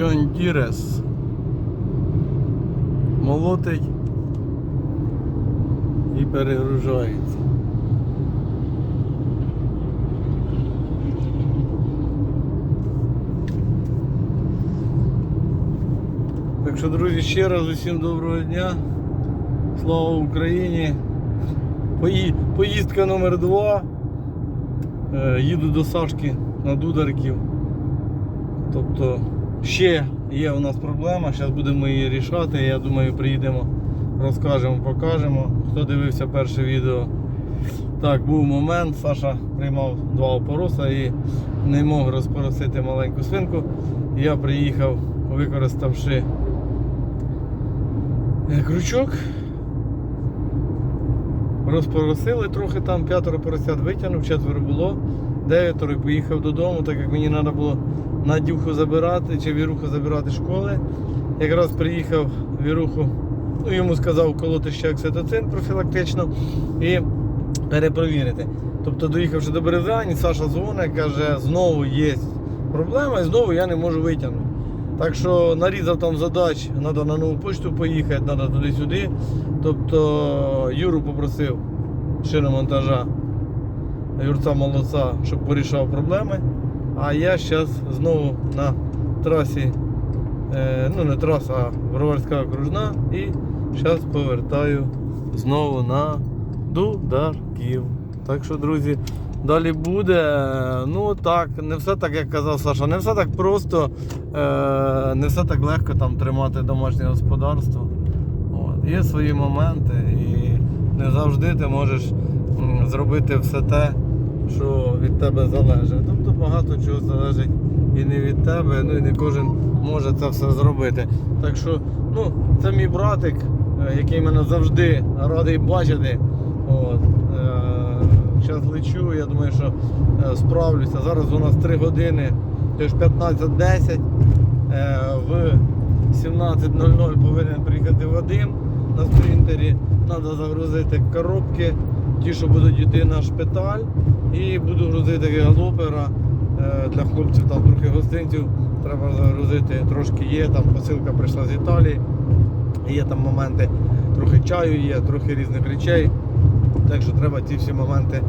John Дірес. Молотить і перегружається. Так що, друзі, ще раз усім доброго дня. Слава Україні! Пої- Поїздка номер два. Е, Їду до Сашки на Дударків. Тобто ще є у нас проблема, зараз будемо її рішати. Я думаю, приїдемо, розкажемо, покажемо. Хто дивився перше відео. Так, був момент, Саша приймав два опороса і не мог розпоросити маленьку свинку. Я приїхав, використавши е, крючок. Розпоросили трохи там, п'ятеро поросят витягнув, четверо було, дев'ятеро і поїхав додому, так як мені треба було Надюху забирати чи Віруху забирати школи. Якраз приїхав Віруху, ну йому сказав колоти ще окситоцин профілактично і перепровірити. Тобто, доїхавши до Березані, Саша дзвонить, каже, знову є проблема і знову я не можу витягнути. Так що нарізав там задач, треба на нову почту поїхати, треба туди-сюди. Тобто Юру попросив шиномонтажа Юрця Молодця, щоб порішав проблеми. А я зараз знову на трасі, е, ну не траса, а Броварська окружна і зараз повертаю знову на Дударків. Так що, друзі, далі буде. Ну так, не все так, як казав Саша, не все так просто, е, не все так легко там тримати домашнє господарство. От. Є свої моменти і не завжди ти можеш зробити все те, що від тебе залежить. Тобто багато чого залежить і не від тебе, ну і не кожен може це все зробити. Так що, ну, це мій братик, е, який мене завжди радий бачити. От. Зараз лечу, я думаю, що е, справлюся. Зараз у нас 3 години, тож 15.10. Е, В 17.00 повинен приїхати Вадим на спринтері. Треба загрузити коробки, ті, що будуть йти на шпиталь. І буду грузити галопера е, для хлопців там трохи гостинців. Треба загрузити, трошки є, там посилка прийшла з Італії. Є там моменти, трохи чаю є, трохи різних речей. Так що треба ці всі моменти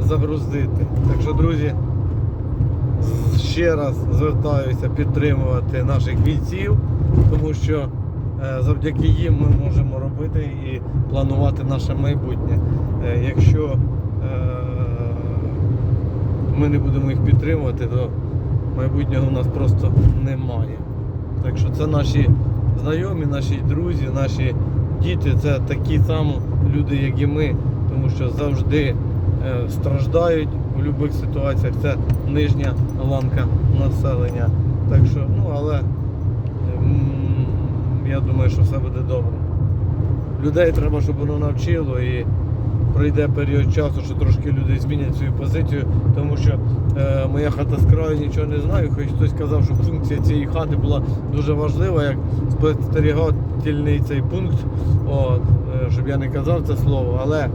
загрузити. Так що, друзі, ще раз звертаюся підтримувати наших бійців, тому що е, завдяки їм ми можемо робити і планувати наше майбутнє. Е, Якщо ми не будемо їх підтримувати, то майбутнього у нас просто немає. Так що це наші знайомі, наші друзі, наші діти, це такі самі люди, як і ми, тому що завжди е, страждають у будь-яких ситуаціях. Це нижня ланка населення. Так що, ну але я думаю, що все буде добре. Людей треба, щоб воно навчило і пройде період часу, що трошки люди змінять свою позицію, тому що е, моя хата з краю нічого не знаю. Хоч хтось казав, що функція цієї хати була дуже важлива, як спостерігательний цей пункт, от, е, щоб я не казав це слово. Але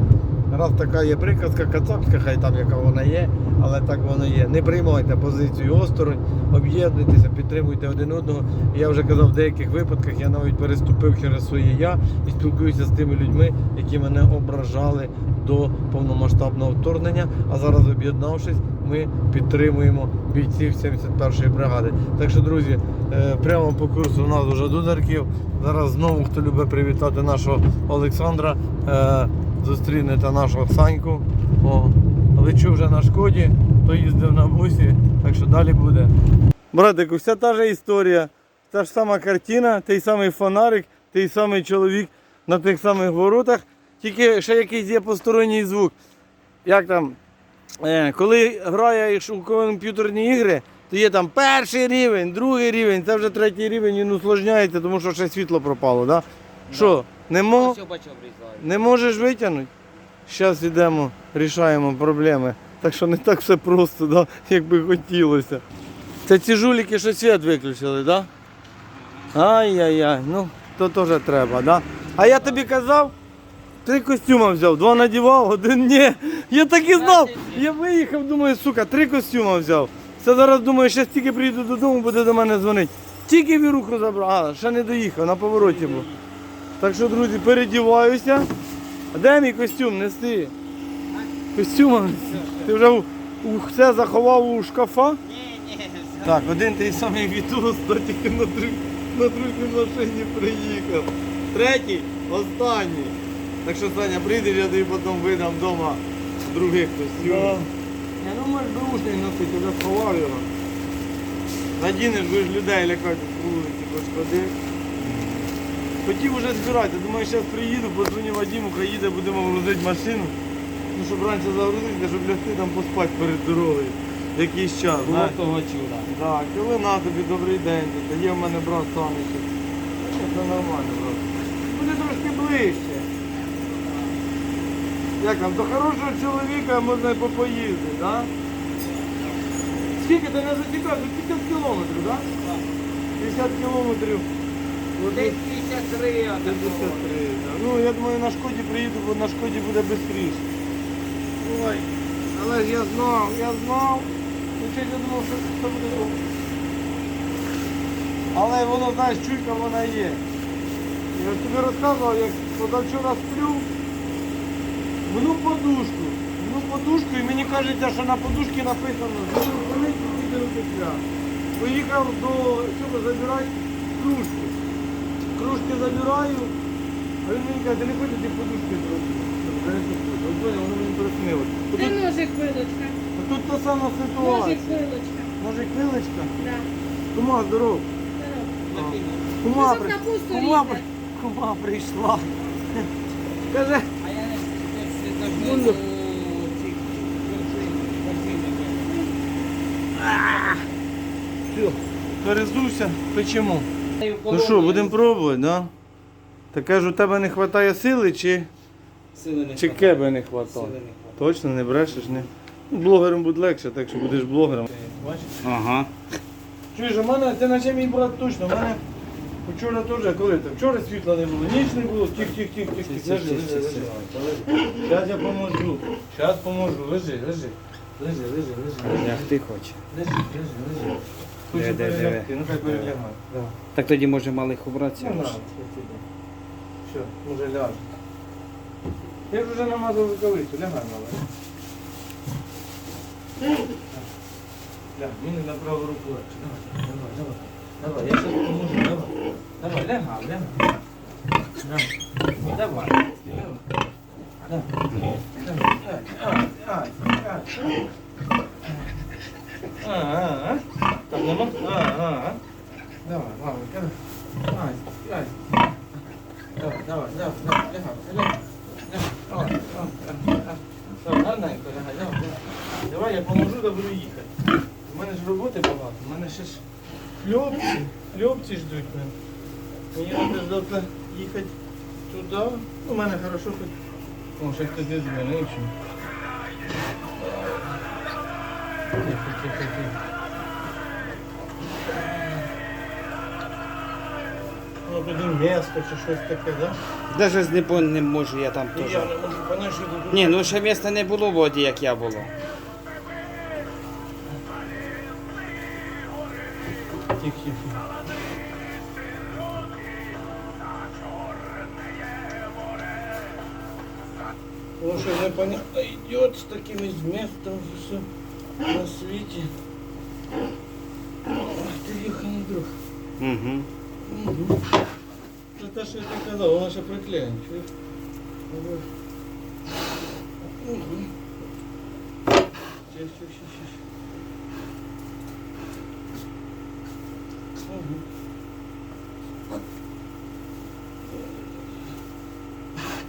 раз така є приказка кацапська, хай там яка вона є, але так воно є. Не приймайте позицію осторонь, об'єднуйтеся, підтримуйте один одного. Я вже казав, в деяких випадках я навіть переступив через своє я і спілкуюся з тими людьми, які мене ображали до повномасштабного вторгнення. А зараз, об'єднавшись, ми підтримуємо бійців 71-ї бригади. Так що, друзі, е, прямо по курсу у нас вже дударків. Зараз знову хто любить привітати нашого Олександра, е, зустрінете нашого Саньку. О, лечу вже на шкоді, то їздив на бусі, так що далі буде. Братику, вся та ж історія, та ж сама картина, той самий фонарик, той самий чоловік на тих самих воротах, тільки ще якийсь є посторонній звук. Як там, е, коли граєш у комп'ютерні ігри, то є там перший рівень, другий рівень, це вже третій рівень, він усложняється, тому що ще світло пропало. Да? Що, не, мо... Ось не можеш витягнути? Зараз йдемо, рішаємо проблеми. Так що не так все просто, да? як би хотілося. Це ці жуліки, що світ виключили, так? Да? Ай-яй-яй, ну то теж треба, да? А я тобі казав, три костюма взяв, два надівав, один ні. Я так і знав. Я виїхав, думаю, сука, три костюма взяв. Це зараз думаю, що тільки приїду додому, буде до мене дзвонити. Тільки віруху забрав, а, ще не доїхав, на повороті був. Так що, друзі, передіваюся. А де мій костюм? Неси. Костюм, ти вже у- у- все заховав у шкафа? Ні, ні, Так, один той самий вітус, то тільки на, друг, на другій машині приїхав. Третій, останній. Так що, Саня, прийдеш, я тобі потім видам вдома других костюмів. Я ну можеш беушний носити, вже сховав його. Надінеш, будеш людей лякати з вулиці, господи. Хотів уже збирати, думаю, зараз приїду, подзвоню Вадиму, хай їде, будемо грузити машину. Ну, щоб раніше загрузити, щоб лягти там поспати перед дорогою. Якийсь час. було знаєш. того чуда. Так, Килина тобі добрий день. Та є в мене брат Саничок. Це нормально, брат. Буде трошки ближче. Як там, до хорошого чоловіка можна і попоїздити, так? Скільки ти не затікав? 50 кілометрів, так? 50 кілометрів. Десь 53, 53. да. Ну, я думаю, на шкоді приїду, бо на шкоді буде швидше. Ой, але ж я знав, я знав. Ну, честь, я думав, що це буде добре. Але воно, знаєш, чуйка вона є. Я ж тобі розказував, як позавчора сплю, вну подушку. Вну подушку і мені кажеться, що на подушці написано зупинити відео петля. Поїхав до щоб забирати кружки. Кружки забираю, а він мені каже, ти не хочеш ті подушки зробити. От воно мені приснилось. Де Тут, ножик пилочка? тут та сама Ножик ситуація. пилочка. Може хвилечка? Да. Кума, здоров. Здорово. Кума, при... капусту кума, різати? при... кума прийшла. Каже, А я не Ну, знаю, все, перезувся, печемо. Ну що, будемо пробувати, да? Так кажу, у тебе не вистачає сили чи, Сили не чи хватає. кеби не вистачає? Не хватає. Точно не брешеш, не? Ну, Блогером буде легше, так що будеш блогером. Бачиш? Ага. Чуєш, у мене, це наче мій брат точно, у мене вчора теж, коли там, вчора світла не було, ніч не було, тих, тих, тих, тих, тих, лежи, лежи, лежи. Зараз я поможу, зараз поможу, лежи, лежи. Лежи, лежи, лежи. Як ти хочеш. Лежи, лежи, лежи. Де, де, де? ну хай перелягай. Да. Так тоді може малих убратися. Ну, на, Все, може ляже. Я ж вже намазав рукавицю, лягай, мале. Ляг, мені на праву руку легше. Давай, давай, давай. Давай, я сейчас поможу, давай. Давай, лягай, лягай. Давай. Давай. Давай. Давай. Ай, ай, ай. Там нема? А, а, а. Давай, мамонька, давай. Ай, ай. Давай, давай, давай, давай, лягай. Давай, давай, давай, давай. Давай, я поможу, да буду їхати. У мене ж роботи багато, у мене ще ж хлопці, хлопці ждуть мене. Мені треба завтра їхати туди. У мене хорошо хоч. О, ще хтось десь дзвонив. Тихо, тихо, тихо. Ну, місто чи щось таке, да? Даже не, пон- не можу я там І теж. я не можу понять, що тут. Ні, ну ще міста не було в воді, як я було. Тихо, тихо. Ну що, непонятно йде з такими з містом все на світі. Ах друг. Угу. Угу. Це те, що я тобі казав, воно ще приклеєно. чуєш? Угу. Угу. Щас, щас, щас, щас. Угу.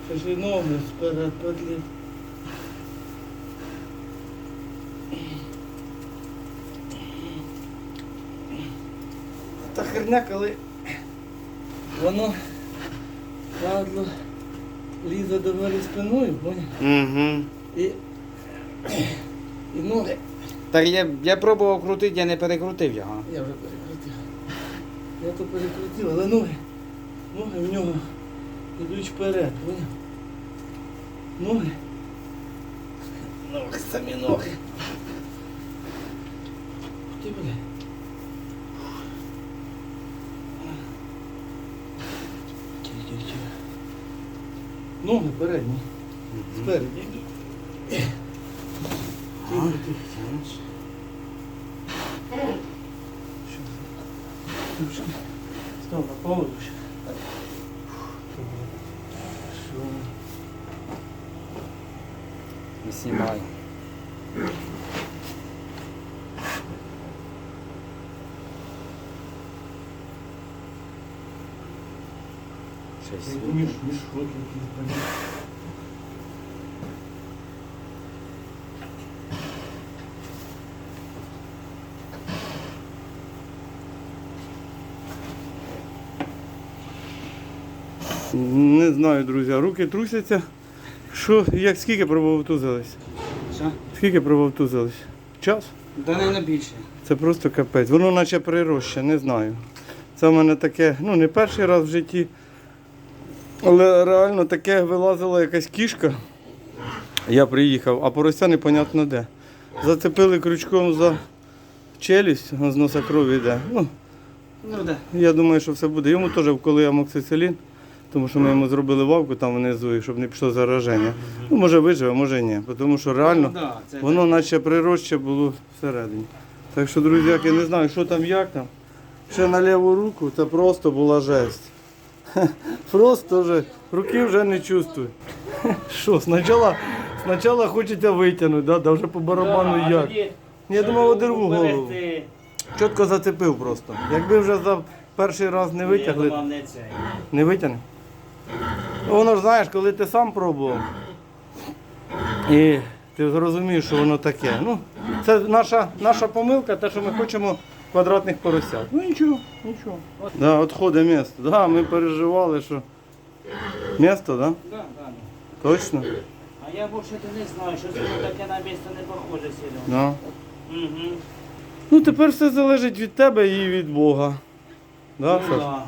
Ще ж і ноги сперед подлі. Та херня, коли воно падло лізе до мене спиною, поняв? Угу. І, і ноги. Так я, я пробував крутити, я не перекрутив його. Я вже перекрутив. Я то перекрутив, але ноги. Ноги в нього йдуть вперед, поняв? Ноги. Ноги, самі ноги. Ти, бля. Ноги передні. Спереді. Став на поводу ще. Що? Щось. Як між, мішок якийсь. Не знаю, друзі, руки трусяться. Що, як скільки пробовтузились? Що? Скільки пробовтузились? Час? Да не на більше. Це просто капець. Воно наче прироща, не знаю. Це в мене таке, ну не перший раз в житті. Але реально таке вилазила якась кішка. Я приїхав, а порося непонятно де. Зацепили крючком за челюсть, з носа крові йде. Ну, Ну я думаю, що все буде. Йому теж вколи амоксицилін, тому що ми йому зробили вавку там внизу, щоб не пішло зараження. Ну, може виживе, може ні. Тому що реально. Ну, да, Воно наче прироща було всередині. Так що, друзі, я не знаю, що там, як там. Ще на ліву руку це просто була жесть. Просто вже руки вже не чувствую. Що, спочатку, спочатку хочеться витягнути, да, да вже по барабану як. Я думав, одерву голову. Чітко зацепив просто. Якби вже за перший раз не витягли, не витягне. Воно ж знаєш, коли ти сам пробував. І ти зрозумієш, що воно таке. Ну, це наша, наша помилка, те, що ми хочемо квадратних поросят. Ну нічого, нічого. Да, відходить місто. Да, ми переживали, що. Місто, да? Да, да. Точно? А я більше не знаю, що це таке на місто не похоже сильно. Да. Угу. Ну тепер все залежить від тебе і від Бога. Да, Ну, Саш? да.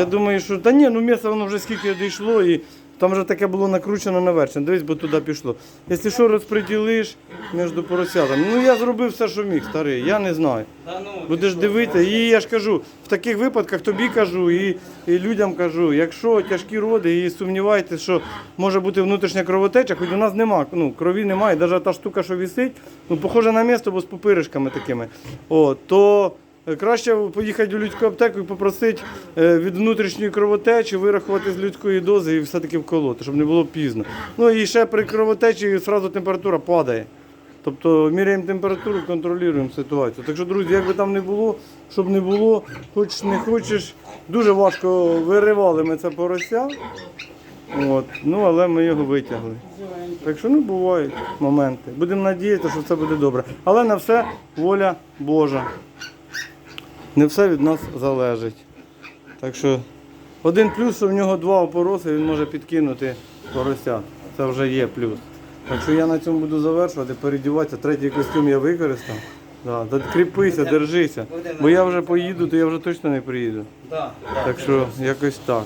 Я думаю, що та ні, ну м'ясо воно вже скільки дійшло і там вже таке було накручено наверх. Дивись, бо туди пішло. Якщо що розподілиш між поросятами. Ну я зробив все, що міг, старий, я не знаю. Ну, Будеш дивитися, і я ж кажу, в таких випадках тобі кажу і, і людям кажу, якщо тяжкі роди і сумніваєтесь, що може бути внутрішня кровотеча, хоч у нас нема, ну, крові немає, навіть та штука, що висить, ну, похоже на місто, бо з пупиришками такими. О, то краще поїхати в людську аптеку і попросити е, від внутрішньої кровотечі вирахувати з людської дози і все-таки вколоти, щоб не було пізно. Ну і ще при кровотечі одразу температура падає. Тобто міряємо температуру, контролюємо ситуацію. Так що, друзі, як би там не було, щоб не було, хочеш не хочеш, дуже важко виривали ми це порося. От. Ну, але ми його витягли. Так що ну бувають моменти. Будемо надіятися, що все буде добре. Але на все воля Божа. Не все від нас залежить. Так що один плюс, що в нього два опороси, він може підкинути порося. Це вже є плюс. Так що я на цьому буду завершувати, передіватися. Третій костюм я використав. Да, да кріпися, держися. Бо я вже поїду, то я вже точно не приїду. Так що якось так.